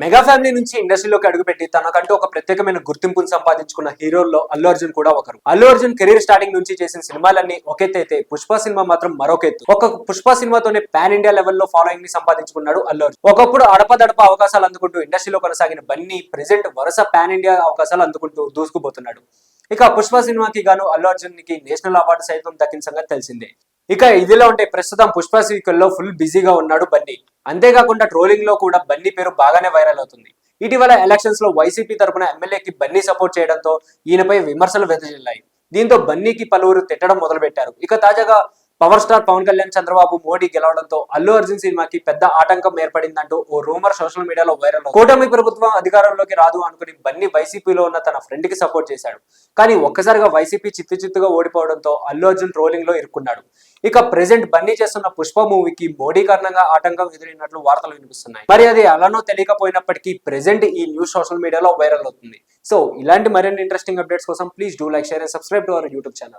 Mega family నుంచి ఇండస్ట్రీలోకి అడుగుపెట్టి తనకంటూ ఒక ప్రత్యేకమైన గుర్తింపును సంపాదించుకున్న హీరోల్లో అల్లు అర్జున్ కూడా ఒకరు. అల్లు అర్జున్ కెరీర్ స్టార్టింగ్ నుంచి చేసిన సినిమాలన్నీ ఒకెత్తైతే పుష్ప సినిమా మాత్రం మరొకెత్తు ఒక పుష్ప సినిమాతోనే పాన్ ఇండియా లెవెల్లో ఫాలోయింగ్ని సంపాదించుకున్నాడు అల్లు అర్జున్. ఒకప్పుడు అడపదడప అవకాశాలు అందుకుంటూ ఇండస్ట్రీలో కొనసాగిన బన్నీ ప్రెసెంట్ వరుస పాన్ ఇండియా అవకాశాలు అందుకుంటూ దూసుకుపోతున్నాడు. ఇక పుష్ప సినిమాకి గాను అల్లు అర్జున్కి నేషనల్ అవార్డు సైతం దక్కిన సంగతి తెలిసిందే. ఇక ఇదిలో ఉంటే ప్రస్తుతం పుష్ప సీక్వెల్లో ఫుల్ బిజీగా ఉన్నాడు బన్నీ. అంతేకాకుండా ట్రోలింగ్లో కూడా బన్నీ పేరు బాగానే వైరల్ అవుతుంది. ఇటీవల ఎలక్షన్స్లో వైసీపీ తరపున ఎమ్మెల్యేకి బన్నీ సపోర్ట్ చేయడంతో ఈయనపై విమర్శలు వెదజల్లాయి. దీంతో బన్నీకి పలువురు తిట్టడం మొదలుపెట్టారు. ఇక తాజాగా పవర్ స్టార్ పవన్ కళ్యాణ్ చంద్రబాబు మోడీ గెలవడంతో అల్లు అర్జున్ సినిమాకి పెద్ద ఆటంకం ఏర్పడిందంటూ ఓ రూమర్ సోషల్ మీడియాలో వైరల్ కూటమి ప్రభుత్వం అధికారంలోకి రాదు అనుకుని బన్నీ వైసీపీలో ఉన్న తన ఫ్రెండ్కి సపోర్ట్ చేశాడు. కానీ ఒక్కసారిగా వైసీపీ చిత్తు చిత్తుగా ఓడిపోవడంతో అల్లు అర్జున్ ట్రోలింగ్లో ఇరుక్కున్నాడు. ఇక ప్రెసెంట్ బన్నీ చేస్తున్న పుష్ప మూవీకి మోడీ కారణంగా ఆటంకం ఎదురైనట్లు వార్తలు వినిపిస్తున్నాయి. మరి అది అలానో తెలియకపోయినప్పటికీ ప్రెసెంట్ ఈ న్యూస్ సోషల్ మీడియాలో వైరల్ అవుతుంది. సో ఇలాంటి మరిన్ని ఇంట్రెస్టింగ్ అప్డేట్స్ కోసం please do like share and subscribe to our YouTube channel.